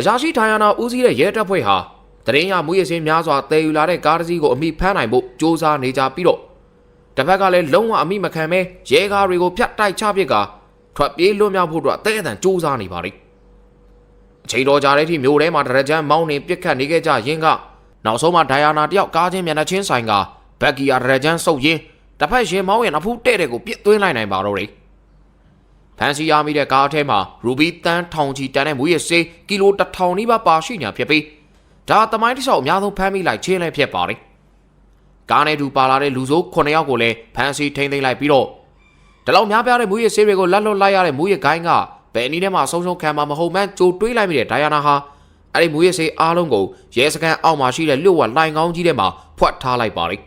အရာရှိထိုင်ယာနာဦးစီးတဲ့ရဲတပ်ဖွဲ့ဟာတရင်ရမူရစင်းများစွာတည်ယူလာတဲ့ကားတစ်စီးကိုအမိဖမ်းနိုင်ဖို့စ조사နေကြပြီးတော့တစ်ဖက်ကလည်းလုံးဝအမိမခံပဲရဲကားတွေကိုဖြတ်တိုက်ချပစ်ကထွက်ပြေးလွတ်မြောက်ဖို့အတွက်အသေးအံစ조사နေပါလိမ့်အချိန်တော်ကြာတဲ့အထိမြို့ထဲမှာတရကြမ်းမောင်းနေပြစ်ခတ်နေခဲ့ကြရင်းကနောက်ဆုံးမှာဒိုင်ယာနာတယောက်ကားချင်းမျက်နှာချင်းဆိုင်ကဘက်ကီယာတရကြမ်းဆုပ်ရင်းတစ်ဖက်ရင်မောင်းရင်အဖူးတဲ့တဲ့ကိုပြစ်သွင်းလိုက်နိုင်ပါတော့တယ် ဖန်စီရမိတဲ့ကားအထဲမှာရူဘီတန်းထောင်ချီတန်တဲ့မူရစေးကီလိုတစ်ထောင်နီးပါးပါရှိညာဖြစ်ပြီးဒါသမိုင်းတစ်လျှောက်အများဆုံးဖမ်းမိလိုက်ချင်းလည်းဖြစ်ပါတယ်ကားနဲ့တူပါလာတဲ့လူဆိုး9ယောက်ကိုလည်းဖမ်းဆီးထိန်းသိမ်းလိုက်ပြီးတော့ဒီလောက်များပြားတဲ့မူရစေးတွေကိုလက်လွတ်လိုက်ရတဲ့မူရဂိုင်းကဘယ်အနည်းနဲ့မှဆုံးရှုံးခံမှာမဟုတ်မှန်းကြိုတွေးလိုက်မိတဲ့ဒိုင်ယာနာဟာအဲ့ဒီမူရစေးအားလုံးကိုရဲစခန်းအောက်မှာရှိတဲ့လျှို့ဝှက်လိုင်ကောင်းကြီးထဲမှာဖွက်ထားလိုက်ပါတယ်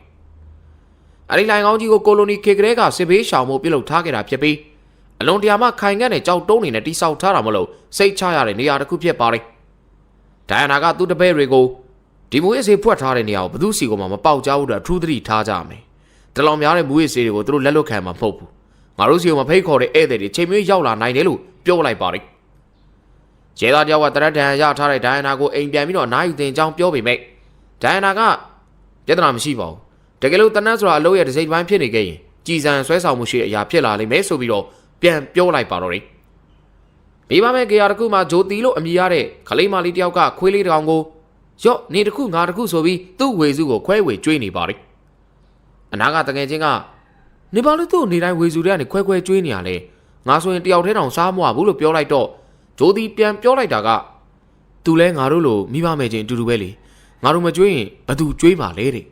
အဲ့ဒီလိုင်ကောင်းကြီးကိုကိုလိုနီခေကလေးကစစ်ဘေးရှောင်မှုပြုလုပ်ထားခဲ့တာဖြစ်ပြီး အလွန်တရာမှခိုင်ခန့်တဲ့ကြောက်တုံးနေနဲ့တိဆောက်ထားတာမလို့စိတ်ချရတဲ့နေရာတစ်ခုဖြစ်ပါတယ်ဒိုင်ယာနာကသူ့တပည့်တွေကိုဒီမူရစေးဖွက်ထားတဲ့နေရာကိုဘယ်သူစီကမှမပေါက်ကြဘူးတော့အထူးသတိထားကြမယ်တလောင်များတဲ့မူရစေးတွေကိုသူတို့လက်လွတ်ခံမှာမဟုတ်ဘူးငါတို့စီကမဖိတ်ခေါ်တဲ့ဧည့်သည်တွေချိန်မျိုးရောက်လာနိုင်တယ်လို့ပြောလိုက်ပါတယ်ကျေသားတယောက်ကတရက်တန်ရထားတဲ့ဒိုင်ယာနာကိုအိမ်ပြန်ပြီးတော့နားယူတင်ကြောင်းပြောပေမဲ့ဒိုင်ယာနာကပြဿနာမရှိပါဘူးတကယ်လို့တနတ်ဆိုတာအလုပ်ရဲ့တစ်စိတ်ပိုင်းဖြစ်နေခဲ့ရင်ကြည်စံဆွဲဆောင်မှုရှိတဲ့အရာဖြစ်လာလိမ့်မယ်ဆိုပြီးတော့ ပြန်ပြောလိုက်ပါတော့တယ်မိဘမဲ့ကေယာတခုမှဂျိုတီလို့အမည်ရတဲ့ခလေးမလေးတယောက်ကခွေးလေးတောင်ကိုရော့နေတခုငါတခုဆိုပြီးသူ့ဝေစုကိုခွဲဝေကျွေးနေပါတယ်အနာကတငယ်ချင်းကနေပါလို့သူ့နေတိုင်းဝေစုတွေကနေခွဲခွဲကျွေးနေရလဲငါဆိုရင်တယောက်တည်းတောင်စားမွားဘူးလို့ပြောလိုက်တော့ဂျိုတီပြန်ပြောလိုက်တာကသူလဲငါတို့လိုမိဘမဲ့ချင်းအတူတူပဲလေငါတို့မကျွေးရင်ဘသူကျွေးပါလဲတဲ့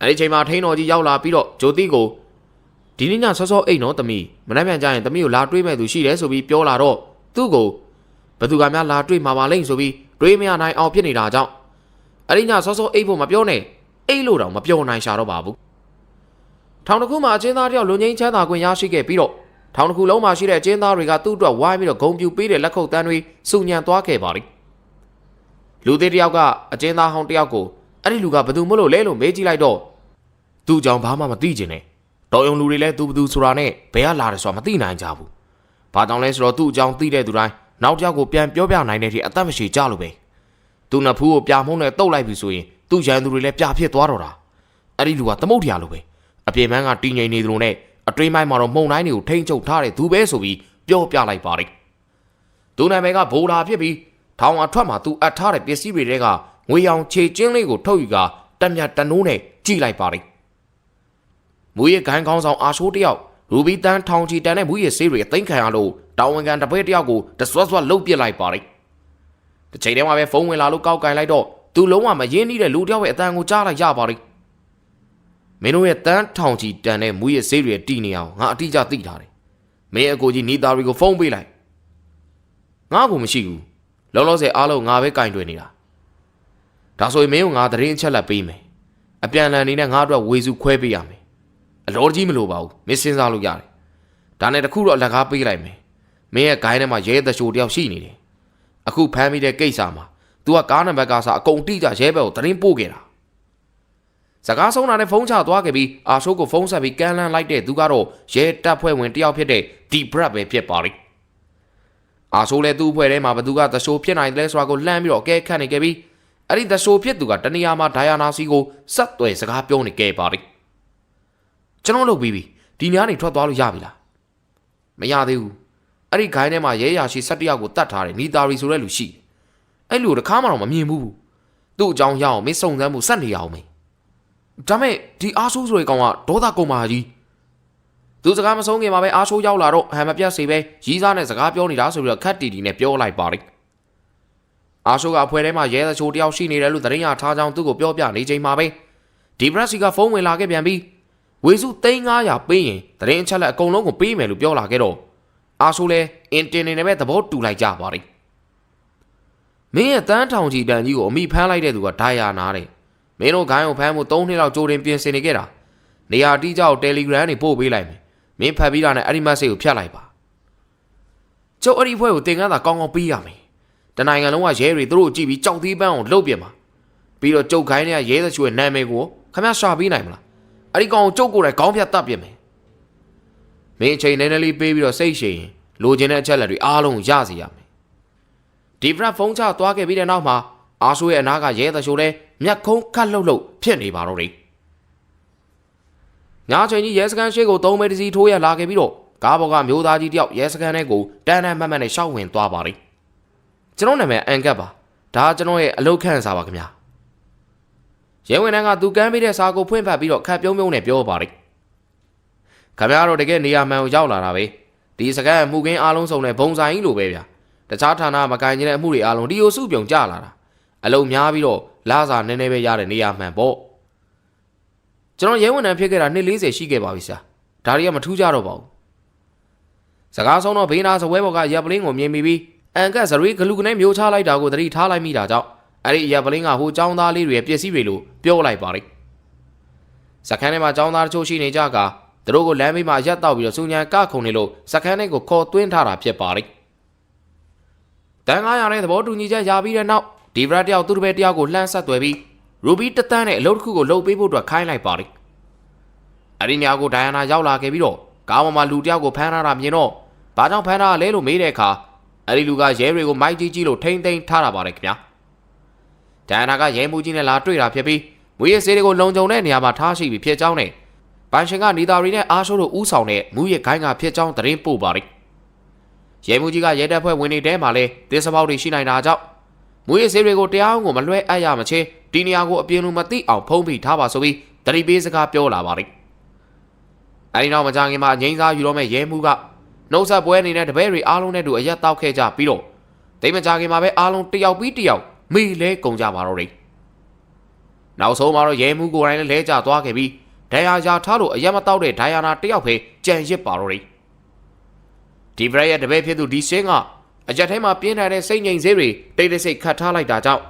အဲ့ဒီချိန်မှာထိန်းတော်ကြီးရောက်လာပြီးတော့ဂျိုတီကို ဒီနေ့ညစောစောအိတ်နော်တမီမနေ့ပြန်ကြရင်တမီကိုလာတွေးမဲ့သူရှိတယ်ဆိုပြီးပြောလာတော့သူ့ကိုဘသူကများလာတွေးမှာပါလိမ့်ဆိုပြီးတွေးမရနိုင်အောင်ဖြစ်နေတာကြောင့်အဲ့ဒီညစောစောအိတ်ဖို့မပြောနဲ့အိတ်လို့တောင်မပြောနိုင်ရှာတော့ပါဘူးထောင်တစ်ခုမှာအချင်းသားတယောက်လူငင်းချမ်းသာခွင့်ရရှိခဲ့ပြီးတော့ထောင်တစ်ခုလုံးမှာရှိတဲ့အချင်းသားတွေကသူ့အတွက်ဝိုင်းပြီးတော့ဂုံပြူပေးတဲ့လက်ခုပ်တန်းတွေစုညံသွားခဲ့ပါလိမ့်လူသေးတယောက်ကအချင်းသားဟောင်းတယောက်ကိုအဲ့ဒီလူကဘသူမလို့လဲလို့မေးကြည့်လိုက်တော့သူ့ကြောင့်ဘာမှမသိချင်နဲ့ တော်ယုံလူတွေလည်းသူဘသူဆိုတာနဲ့ဘယ်ကလာတယ်ဆိုတာမသိနိုင်ကြဘူး။ဘာကြောင့်လဲဆိုတော့သူ့အကြောင်းသိတဲ့သူတိုင်းနောက်တစ်ယောက်ကိုပြန်ပြောပြနိုင်တဲ့အထိအသက်မရှိကြလို့ပဲ။သူ့နှစ်ဖူးကိုပြာမှုန်းနဲ့တုတ်လိုက်ပြီဆိုရင်သူ့ရန်သူတွေလည်းပြဖြစ်သွားတော့တာ။အဲ့ဒီလူကသမုတ်တရားလိုပဲ။အပြင်ပန်းကတီငိန်နေသလိုနဲ့အတွင်းပိုင်းမှာတော့မုံတိုင်းတွေကိုထိမ့်ချုပ်ထားတဲ့သူပဲဆိုပြီးပြောပြလိုက်ပါလိမ့်။သူနာမည်ကဘိုလာဖြစ်ပြီးထောင်အထွက်မှာသူအပ်ထားတဲ့ပစ္စည်းတွေထဲကငွေရောင်ခြေကျင်းလေးကိုထုတ်ယူကတက်မြတ်တနိုးနဲ့ကြည့်လိုက်ပါလိမ့်။ မူရဂိုင်းကောင်းဆောင်အာရှိုးတယောက်ရူဘီတန်ထောင်ချီတန်တဲ့မူရဆေးတွေအသိမ်းခံရလို့တာဝန်ခံတပည့်တယောက်ကိုတဆွတ်ဆွတ်လှုပ်ပစ်လိုက်ပါလိမ့်။တစ်ချိန်တည်းမှာပဲဖုန်းဝင်လာလို့ကောက်ကင်လိုက်တော့သူလုံးဝမရင်းနှီးတဲ့လူတယောက်ရဲ့အတန်ကိုကြားလိုက်ရပါလိမ့်။မင်းတို့ရဲ့တန်းထောင်ချီတန်တဲ့မူရဆေးတွေတီနေအောင်ငါအတိအကျသိထားတယ်။မင်းအကိုကြီးနီတာရီကိုဖုန်းပေးလိုက်။ငါ့ကိုမရှိဘူး။လောလောဆယ်အားလုံးငါပဲကင်တွင်နေတာ။ဒါဆိုရင်မင်းကိုငါသတင်းအချက်လက်ပေးမယ်။အပြန်အလှန်နေနဲ့ငါအတွက်ဝေစုခွဲပေးရမယ်။ အလောကြီးမလိုပါဘူး။မင်းစဉ်းစားလို့ရတယ်။ဒါနဲ့တခုတော့လက်ကားပေးလိုက်မယ်။မင်းရဲ့ဂိုင်းထဲမှာရဲသရှိုးတယောက်ရှိနေတယ်။အခုဖမ်းမိတဲ့ကိစ္စမှာ तू ကကားနံပါတ်ကစားအကုန်တိကျရဲဘက်ကိုသတင်းပို့ခဲ့တာ။စကားဆုံးတာနဲ့ဖုန်းချသွားခဲ့ပြီးအာရှိုးကိုဖုန်းဆက်ပြီးကန်လန်းလိုက်တဲ့သူကတော့ရဲတပ်ဖွဲ့ဝင်တယောက်ဖြစ်တဲ့ဒီဘရက်ပဲဖြစ်ပါလိမ့်။အာရှိုးလည်းသူ့အဖွဲ့ထဲမှာဘသူကသရှိုးဖြစ်နိုင်တယ်ဆိုတာကိုလှမ်းပြီးတော့အကဲခတ်နေခဲ့ပြီးအဲ့ဒီသရှိုးဖြစ်သူကတနေရာမှာဒိုင်ယာနာစီကိုဆက်သွယ်စကားပြောနေခဲ့ပါလိမ့်။ ကျွန်တော်လုပ်ပြီးပြီဒီညနေထွက်သွားလို့ရပြီလား။မရသေးဘူး။အဲ့ဒီဂိုင်းထဲမှာရဲရရှိ၁၁ယောက်ကိုတတ်ထားတယ်နီတာရီဆိုတဲ့လူရှိတယ်။အဲ့လူကိုတစ်ခါမှတော့မမြင်ဘူး။သူ့အကြောင်းရအောင်မင်းစုံစမ်းမှုစက်နေရအောင်မင်း။ဒါမဲ့ဒီအားဆိုးဆိုတဲ့ကောင်ကဒေါသကုန်ပါကြီး။သူစကားမဆုံးခင်မှာပဲအားဆိုးရောက်လာတော့ဟန်မပြတ်စေပဲရီးစားနဲ့စကားပြောနေတာဆိုပြီးတော့ခက်တီတီနဲ့ပြောလိုက်ပါလိမ့်။အားဆိုးကအဖွဲထဲမှာရဲသချိုးတယောက်ရှိနေတယ်လို့သတင်းရထားကြောင်းသူ့ကိုပြောပြနေချိန်မှာပဲဒီဘရက်စီကဖုန်းဝင်လာခဲ့ပြန်ပြီး ဝေစု3900ပေးရင်သတင်းအချက်လက်အကုန်လုံးကိုပေးမယ်လို့ပြောလာခဲ့တော့အားဆိုးလဲအင်တင်နေနဲ့ပဲသဘောတူလိုက်ကြပါလိမ့်။မင်းရဲ့တန်းထောင်ကြီးတန်ကြီးကိုအမိဖမ်းလိုက်တဲ့သူကဒိုင်ယာနာတဲ့။မင်းတို့ဂိုင်းကိုဖမ်းမှု3နှစ်လောက်ကြိုတင်ပြင်ဆင်နေခဲ့တာ။နေရာတိကျကို Telegram နေပို့ပေးလိုက်မယ်။မင်းဖတ်ပြီးတာနဲ့အဲ့ဒီ message ကိုဖြတ်လိုက်ပါ။ကျုပ်အဲ့ဒီဖွဲ့ကိုတင်ကန်းသာကောင်းကောင်းပေးရမယ်။တနိုင်ငံလုံးကရဲတွေသူတို့ကြည့်ပြီးကြောက်သေးပန်းအောင်လှုပ်ပြမှာ။ပြီးတော့ကျုပ်ဂိုင်းတွေကရဲသချို့ရဲ့နာမည်ကိုခမရှာပေးနိုင်မလား။ အဲ့ဒီကောင်ကိုကျုပ်ကိုယ်တိုင်ခေါင်းဖြတ်တတ်ပြမယ်။မင်းအချိန်နည်းနည်းလေးပေးပြီးတော့စိတ်ရှိရင်လိုချင်တဲ့အချက်လက်တွေအားလုံးရစီရမယ်ဒီဘရက်ဖုန်းချသွားခဲ့ပြီးတဲ့နောက်မှာအာဆိုးရဲ့အနားကရဲသရှိုးလဲမျက်ခုံးခတ်လှုပ်လှုပ်ဖြစ်နေပါတော့တယ်ညချိန်ကြီးရဲစခန်းရှိကိုသုံးမဲတစီထိုးရလာခဲ့ပြီးတော့ကားပေါ်ကမျိုးသားကြီးတယောက်ရဲစခန်းထဲကိုတန်းတန်းမှတ်မှတ်နဲ့ရှောက်ဝင်သွားပါလိမ့်ကျွန်တော်နာမည်အန်ကတ်ပါဒါကျွန်တော်ရဲ့အလုတ်ခန့်စာပါခင်ဗျာ ရဲဝင်တန်းကသူကမ်းပေးတဲ့စာကိုဖွင့်ဖတ်ပြီးတော့ခတ်ပြုံးပြုံးနဲ့ပြောပါလိမ့်ခင်ဗျားတို့တကယ်နေရာမှန်ကိုရောက်လာတာပဲဒီစကန်းမှုကင်းအားလုံးစုံတဲ့ဘုံဆိုင်ကြီးလိုပဲဗျာတခြားဌာနမကင်ကျင်တဲ့အမှုတွေအားလုံးဒီလိုစုပြုံကြလာတာအလုံးများပြီးတော့လာစာနည်းနည်းပဲရတဲ့နေရာမှန်ပေါ့ကျွန်တော်ရဲဝင်တန်းဖြစ်ခဲ့တာနှစ်40ရှိခဲ့ပါပြီဆရာဒါတွေကမထူးကြတော့ပါဘူးစကားဆုံးတော့ဘေးနာစဝဲဘော်ကရပ်ပလင်းကိုမြင်မိပြီးအန်ကတ်စရီဂလူကနေမျိုးချလိုက်တာကိုသတိထားလိုက်မိတာကြောင့် အဲ့ဒီရပ်ပလင်းကဟိုចောင်းသားလေးတွေရဲ့ပစ္စည်းတွေလို့ပြောလိုက်ပါလိမ့်စခန်းထဲမှာចောင်းသားတချို့ရှိနေကြကသူတို့ကိုလမ်းဘေးမှာရက်တော့ပြီးတော့စူညံကခုန်နေလို့စခန်းထဲကိုခေါ်သွင်းထားတာဖြစ်ပါလိမ့်တန်900နဲ့သဘောတူညီချက်ရပြီးတဲ့နောက်ဒီဗရတ်တယောက်သူတစ်ပည့်တယောက်ကိုလှမ်းဆက်သွယ်ပြီးရူဘီတသန်းနဲ့အလုပ်တစ်ခုကိုလုပ်ပေးဖို့အတွက်ခိုင်းလိုက်ပါလိမ့်အဲ့ဒီနေရာကိုဒိုင်ယာနာရောက်လာခဲ့ပြီးတော့ကားပေါ်မှာလူတယောက်ကိုဖမ်းထားတာမြင်တော့ဘာကြောင့်ဖမ်းထားလဲလို့မေးတဲ့အခါအဲ့ဒီလူကရဲတွေကိုမိုက်ကြီးကြီးလို့ထိမ့်သိမ်းထားတာပါလေခင်ဗျာ ဒိုင်ယာနာကရဲမှုကြီးနဲ့လာတွေ့တာဖြစ်ပြီးမွေးရစေးတွေကိုလုံခြုံတဲ့နေရာမှာထားရှိပြီးဖြစ်ကြောင်းနဲ့ပန်ရှင်ကနေသားရီနဲ့အားရှိုးတို့ဥဆောင်တဲ့မူရခိုင်းကဖြစ်ကြောင်းသတင်းပို့ပါလိမ့်ရဲမှုကြီးကရဲတပ်ဖွဲ့ဝင်တွေတဲမှာလဲတင်းစပေါက်တွေရှိနိုင်တာကြောင့်မွေးရစေးတွေကိုတရားအောင်ကိုမလွှဲအပ်ရမချင်းဒီနေရာကိုအပြင်းလို့မသိအောင်ဖုံးပြီးထားပါဆိုပြီးတတိပေးစကားပြောလာပါလိမ့်အဲဒီနောက်မကြခင်မှာငိမ့်စားယူတော့မဲ့ရဲမှုကနှုတ်ဆက်ပွဲအနေနဲ့တပည့်တွေအားလုံးနဲ့တူအရက်တောက်ခဲ့ကြပြီးတော့တိတ်မကြခင်မှာပဲအားလုံးတယောက်ပြီးတယောက် မိလဲကုန်ကြပါတော့တယ်နောက်ဆုံးမှာတော့ရဲမှုကိုယ်တိုင်လည်းလဲကျသွားခဲ့ပြီးဒိုင်ယာယာထားလို့အရက်မတောက်တဲ့ဒိုင်ယာနာတယောက်ပဲကြံရစ်ပါတော့တယ်ဒီဗရက်ရဲ့တပည့်ဖြစ်သူဒီရှင်းကအရက်ထဲမှာပြင်းထန်တဲ့စိတ်ငြိမ်စေးတွေတိတ်တိတ်ဆိတ်ခတ်ထားလိုက်တာကြောင့်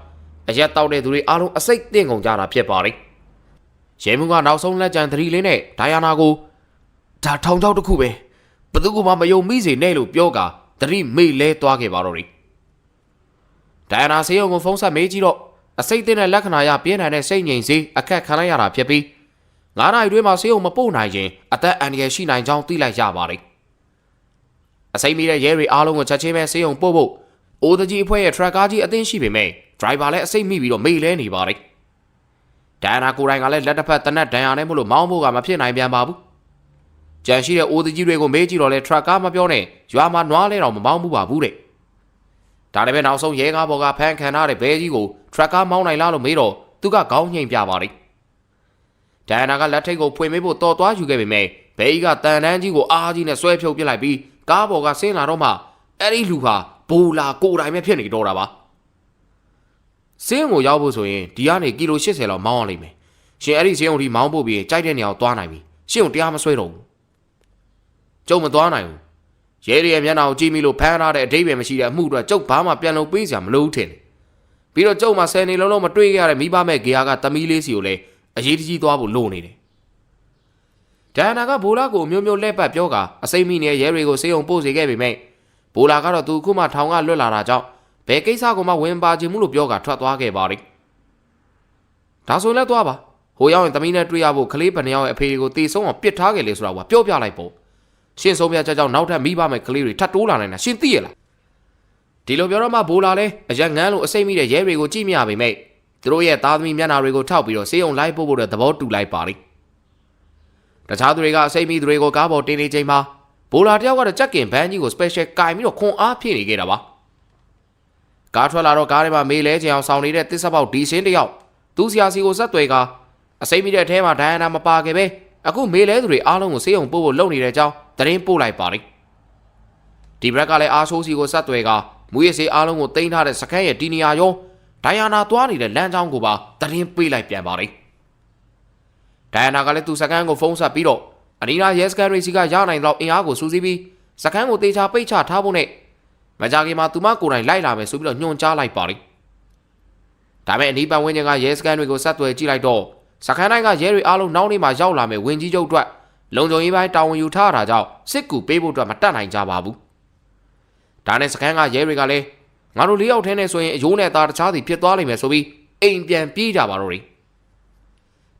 အရက်တောက်တဲ့သူတွေအားလုံးအစိတ်တင်းကုန်ကြတာဖြစ်ပါတယ်ရဲမှုကနောက်ဆုံးလက်ကြံသတိလေးနဲ့ဒိုင်ယာနာကိုဒါထောင်ချောက်တစ်ခုပဲဘသူကမှမယုံမိစေနဲ့လို့ပြောကာသတိမေ့လဲသွားခဲ့ပါတော့တယ် ဒိုင်ယာနာဆေးရုံကိုဖုန်းဆက်မေးကြည့်တော့အစိတ်တင်းတဲ့လက္ခဏာရပြင်းထန်တဲ့စိတ်ငြိမ်စေးအခက်ခံလိုက်ရတာဖြစ်ပြီးငါးနာရီတွင်းမှာဆေးရုံမပို့နိုင်ရင်အသက်အန္တရာယ်ရှိနိုင်ကြောင်းသိလိုက်ရပါတယ်အစိမ့်မိတဲ့ရဲတွေအားလုံးကိုချက်ချင်းပဲဆေးရုံပို့ဖို့အိုးတကြီးအဖွဲ့ရဲ့ထရက်ကားကြီးအသင်းရှိပေမဲ့ဒရိုင်ဘာလည်းအစိမ့်မိပြီးတော့မေ့လဲနေပါတယ်ဒိုင်ယာနာကိုယ်တိုင်ကလည်းလက်တစ်ဖက်တနက်ဒဏ်ရာနဲ့မို့လို့မောင်းဖို့ကမဖြစ်နိုင်ပြန်ပါဘူးကြံရှိတဲ့အိုးတကြီးတွေကိုမေးကြည့်တော့လဲထရက်ကားမပြောနဲ့ရွာမှာနွားလဲတော့မမောင်းဘူးပါဘူးတဲ့ ဒါလည်းပဲနောက်ဆုံးရဲကားဘော်ကဖန်ခံထားတဲ့ဘဲကြီးကိုထရက်ကားမောင်းနိုင်လားလို့မေးတော့သူကခေါင်းညှိမ်ပြပါတယ်ဒိုင်ယာနာကလက်ထိတ်ကိုဖွင့်မေးဖို့တော်သွားယူခဲ့ပေမဲ့ဘဲကြီးကတန်တန်းကြီးကိုအားကြီးနဲ့ဆွဲဖြုတ်ပစ်လိုက်ပြီးကားဘော်ကဆင်းလာတော့မှအဲ့ဒီလူဟာဘူလာကိုယ်တိုင်ပဲဖြစ်နေတော့တာပါစင်းကိုရောက်ဖို့ဆိုရင်ဒီကနေကီလို80လောက်မောင်းအောင်လိမ့်မယ်ရှင်အဲ့ဒီစင်းုံဒီမောင်းဖို့ပြီးရင်ကြိုက်တဲ့နေရာကိုသွားနိုင်ပြီရှင်းကိုတရားမဆွဲတော့ဘူးကျုံမသွားနိုင်ဘူး ရဲတွေရဲ့မျက်နှာကိုကြည့်မိလို့ဖမ်းထားတဲ့အတိတ်ပဲမရှိတဲ့အမှုအတွက်ကျုပ်ဘာမှပြန်လို့ပေးစရာမလိုဘူးထင်တယ်ပြီးတော့ကျုပ်မှဆယ်နေလုံးလုံးမတွေ့ခဲ့ရတဲ့မိဘမဲ့ဂေဟာကသမီးလေးစီကိုလည်းအရေးတကြီးသွားဖို့လိုနေတယ်ဒန်နာကဘိုလာကိုမျိုးမျိုးလက်ပတ်ပြောကအစိမ့်မိနေတဲ့ရဲတွေကိုစေယုံပို့စေခဲ့ပေမဲ့ဘိုလာကတော့သူခုမှထောင်ကလွတ်လာတာကြောင့်ဘယ်ကိစ္စကိုမှဝင်ပါခြင်းမှုလို့ပြောကထွက်သွားခဲ့ပါလိမ့်ဒါဆိုလည်းသွားပါဟိုရောက်ရင်သမီးနဲ့တွေ့ရဖို့ကလေးဗနေရောက်ရဲ့အဖေကိုတေဆုံးအောင်ပစ်ထားခဲ့လေဆိုတာကပြောပြလိုက်ပေါ့ ရှင်းဆုံးပြချက်ကြောင့်နောက်ထပ်မိဘမဲ့ကလေးတွေထပ်တိုးလာနိုင်တာရှင်းသိရလားဒီလိုပြောတော့မှဘိုလာလဲအရက်ငန်းလို့အစိမ့်မိတဲ့ရဲတွေကိုကြည့်မြပေမဲ့သူတို့ရဲ့သားသမီးမျက်နှာတွေကိုထောက်ပြီးတော့စေယုံလိုက်ပို့ဖို့တဲ့သဘောတူလိုက်ပါလိမ့်တခြားသူတွေကအစိမ့်မိသူတွေကိုကားပေါ်တင်နေချိန်မှာဘိုလာတယောက်ကတော့ကြက်ကင်ဘန်းကြီးကို special ကင်ပြီးတော့ခွန်အားဖြည့်နေခဲ့တာပါကားထွက်လာတော့ကားထဲမှာမေးလဲချင်အောင်ဆောင်နေတဲ့တစ်ဆက်ပေါက်ဒီရှင်းတယောက်သူစီယာစီကိုဆက်သွယ်ကအစိမ့်မိတဲ့အထဲမှာဒိုင်ယာနာမပါခဲ့ပဲ အခုမေးလဲသူတွေအားလုံးကိုစေယုံပို့ဖို့လုပ်နေတဲ့အကြောင်းသတင်းပို့လိုက်ပါလိမ့်ဒီဘက်ကလည်းအားဆိုးစီကိုဆက်သွယ်ကမူရစေးအားလုံးကိုတင်ထားတဲ့စခန်းရဲ့ဒီနီယာရောဒိုင်ယာနာသွားနေတဲ့လမ်းကြောင်းကိုပါသတင်းပေးလိုက်ပြန်ပါလိမ့်ဒိုင်ယာနာကလည်းသူစခန်းကိုဖုန်းဆက်ပြီးတော့အနီးနားရဲစကန်ရေးစီကရနိုင်တော့အင်အားကိုစူးစီးပြီးစခန်းကိုတေချာပိတ်ချထားဖို့နဲ့မကြခင်မှာသူမကိုယ်တိုင်လိုက်လာမယ်ဆိုပြီးတော့ညွှန်ကြားလိုက်ပါလိမ့်ဒါပေမဲ့အနီးပတ်ဝန်းကျင်ကရဲစကန်တွေကိုဆက်သွယ်ကြည့်လိုက်တော့ စခန်းတိုင်းကရဲတွေအားလုံးနောက်နေ့မှာရောက်လာမယ်ဝင်ကြီးချုပ်အတွက်လုံခြုံရေးပိုင်းတာဝန်ယူထားတာကြောင့်စစ်ကူပေးဖို့အတွက်မတတ်နိုင်ကြပါဘူးဒါနဲ့စခန်းကရဲတွေကလည်းငါတို့လေးယောက်ထဲနဲ့ဆိုရင်အယိုးနဲ့သားတခြားစီဖြစ်သွားလိမ့်မယ်ဆိုပြီးအိမ်ပြန်ပြေးကြပါတော့တယ်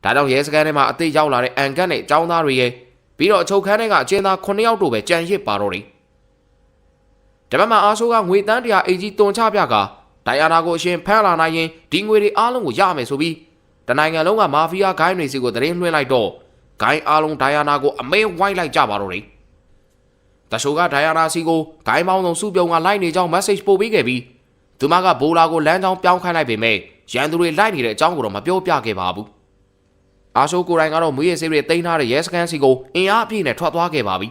ဒါကြောင့်ရဲစခန်းထဲမှာအသေးရောက်လာတဲ့အန်ကတ်နဲ့ចောင်းသားတွေရဲ့ပြီးတော့အချုပ်ခန်းထဲကအကျဉ်းသား9ယောက်တို့ပဲကြံရစ်ပါတော့တယ်ဒတပတ်မှာအားဆိုးကငွေတန်းတရာအိတ်ကြီးတွန်ချပြကဒိုင်ယာနာကိုအရှင်ဖမ်းလာနိုင်ရင်ဒီငွေတွေအားလုံးကိုရမယ်ဆိုပြီး တနိုင်ငံလုံးကမာဖီးယားဂိုင်းတွေစီကိုသတင်းလွှင့်လိုက်တော့ဂိုင်းအားလုံးဒိုင်ယာနာကိုအမဲဝိုင်းလိုက်ကြပါတော့တယ်တရှိုကဒိုင်ယာနာစီကိုဂိုင်းပေါင်းစုံစုပြုံကလိုက်နေကြောင်း message ပို့ပေးခဲ့ပြီးသူမကဘိုလာကိုလမ်းကြောင်းပြောင်းခိုင်းလိုက်ပေမဲ့ရန်သူတွေလိုက်နေတဲ့အကြောင်းကိုတော့မပြောပြခဲ့ပါဘူးအာရှိုးကိုယ်တိုင်ကတော့မွေးရစေးတွေတိန်းထားတဲ့ရဲစခန်းစီကိုအင်အားအပြည့်နဲ့ထွက်သွားခဲ့ပါပြီ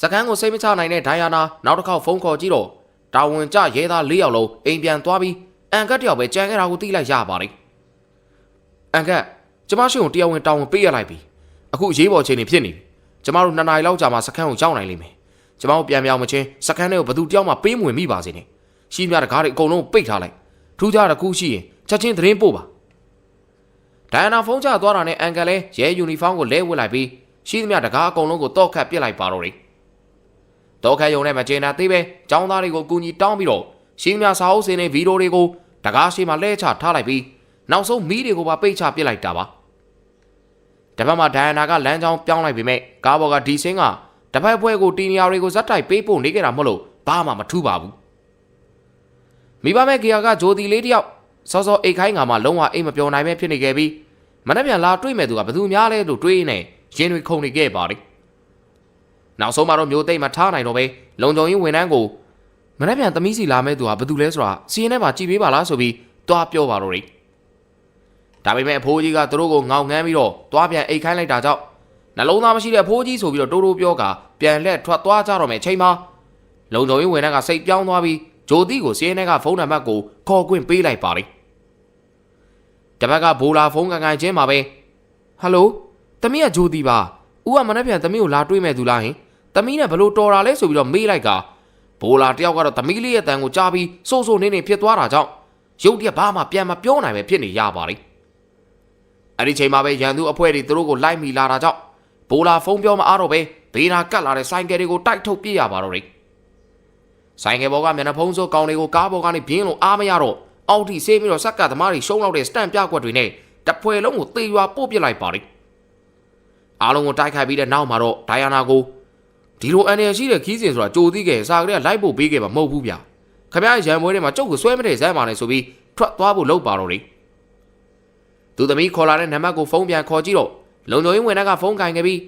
စခန်းကိုစိတ်မချနိုင်တဲ့ဒိုင်ယာနာနောက်တစ်ခေါက်ဖုန်းခေါ်ကြည့်တော့တာဝန်ကျရဲသား၄ယောက်လုံးအိမ်ပြန်သွားပြီးအန်ကတ်တယောက်ပဲကြံခဲ့တာကိုသိလိုက်ရပါတယ်အ န်ကတ်ကျမရှိကိုတရားဝင်တာဝန်ပေးရလိုက်ပြီအခုရေးပေါ်ချိန်နေဖြစ်နေပြီကျမတို့နှစ်နာရီလောက်ကြာမှစခန်းကိုရောက်နိုင်လိမ့်မယ်ကျမတို့ပြန်ပြောင်းမချင်းစခန်းထဲကိုဘသူတယောက်မှပေးမဝင်မိပါစေနဲ့ရှိမြတကားတွေအကုန်လုံးပိတ်ထားလိုက်ထူးခြားတစ်ခုရှိရင်ချက်ချင်းသတင်းပို့ပါဒိုင်နာဖုန်းချသွားတာနဲ့အန်ကယ်လည်းရဲယူနီဖောင်းကိုလဲဝတ်လိုက်ပြီးရှိသမျှတကားအကုန်လုံးကိုတော့ခတ်ပစ်လိုက်ပါတော့တယ်တော့ခတ်ယုံနဲ့မကျေနပ်သေးပဲចောင်းသားတွေကိုကူညီတောင်းပြီးတော့ရှိသမျှစာအုပ်စင်းနဲ့ဗီဒီယိုတွေကိုတကားရှိမှလဲချထားလိုက်ပြီး နောက်ဆုံးမီးတွေကိုပါပိတ်ချပစ်လိုက်တာပါတပတ်မှာဒိုင်ယာနာကလမ်းကြောင်းပြောင်းလိုက်ပေမဲ့ကားပေါ်ကဒီစင်းကတပတ်ပွဲကိုတီနီယာတွေကိုဇက်တိုက်ပေးဖို့နေကြတာမဟုတ်လို့ဘာမှမထူးပါဘူးမိဘမဲ့ဂီယာကဂျိုဒီလေးတယောက်စောစောအိတ်ခိုင်းငါမှလုံးဝအိတ်မပြောနိုင်ပဲဖြစ်နေခဲ့ပြီးမနေ့ပြန်လာတွေ့မဲ့သူကဘယ်သူများလဲလို့တွေးနေရင်တွေခုန်နေခဲ့ပါလေနောက်ဆုံးမှာတော့မျိုးသိမ့်မထားနိုင်တော့ပဲလုံကြုံရေးဝန်ထမ်းကိုမနေ့ပြန်သမီးစီလာမဲ့သူကဘယ်သူလဲဆိုတာစီရင်ထဲမှာကြည်ပေးပါလားဆိုပြီးတွားပြောပါတော့တယ် ဒါပေမဲ့အဖိုးကြီးကသူတို့ကိုငောင်ငန်းပြီးတော့တွားပြန်အိတ်ခိုင်းလိုက်တာကြောင့်နှလုံးသားမရှိတဲ့အဖိုးကြီးဆိုပြီးတော့တိုးတိုးပြောကပြန်လက်ထွက်သွားကြတော့မယ်ချိန်မှာလုံကြုံရေးဝန်ထမ်းကစိတ်ပြောင်းသွားပြီးဂျိုတီကိုစီးရဲကဖုန်းနံပါတ်ကိုခေါ်ခွင့်ပေးလိုက်ပါလေတပတ်ကဘိုလာဖုန်းကန်ကန်ချင်းမှာပဲဟယ်လိုတမီးကဂျိုတီပါဦးကမနေ့ပြန်တမီးကိုလာတွေ့မဲ့သူလားဟင်တမီးနဲ့ဘလို့တော်တာလဲဆိုပြီးတော့မေးလိုက်ကဘိုလာတယောက်ကတော့တမီးလေးရဲ့တန်ကိုကြားပြီးစိုးစိုးနေနေဖြစ်သွားတာကြောင့်ရုပ်တရက်ဘာမှပြန်မပြောနိုင်ပဲဖြစ်နေရပါလေ အဲ့ဒီချိန်မှာပဲရန်သူအဖွဲ့တွေသူတို့ကိုလိုက်မိလာတာကြောင့်ဘိုလာဖုန်းပြောမအားတော့ပဲဘေးနာကတ်လာတဲ့ဆိုင်ကယ်တွေကိုတိုက်ထုတ်ပြစ်ရပါတော့တယ်ဆိုင်ကယ်ဘောကမျက်နှာဖုံးစိုးကောင်းတွေကိုကားဘောကနေပြင်းလို့အားမရတော့အောက်ထိဆေးပြီးတော့စက်ကသမားတွေရှုံးလောက်တဲ့စတန်ပြကွက်တွေနဲ့တပွဲလုံးကိုသေရွာပို့ပစ်လိုက်ပါလိအားလုံးကိုတိုက်ခိုက်ပြီးတဲ့နောက်မှာတော့ဒိုင်ယာနာကိုဒီလိုအန်ရရှိတဲ့ခီးစဉ်ဆိုတာကြိုသိခဲ့စားကလေးကလိုက်ဖို့ပေးခဲ့မှာမဟုတ်ဘူးဗျခမရရံပွဲထဲမှာကျုပ်ကိုဆွဲမတဲ့ဇက်မာနေဆိုပြီးထွက်သွားဖို့လုပ်ပါတော့တယ် သူသမီးခေါ်လာတဲ့နံပါတ်ကိုဖုန်းပြန်ခေါ်ကြည့်တော့လုံချိုရင်းဝင်ကဖုန်းကင်ခဲ့ပြီး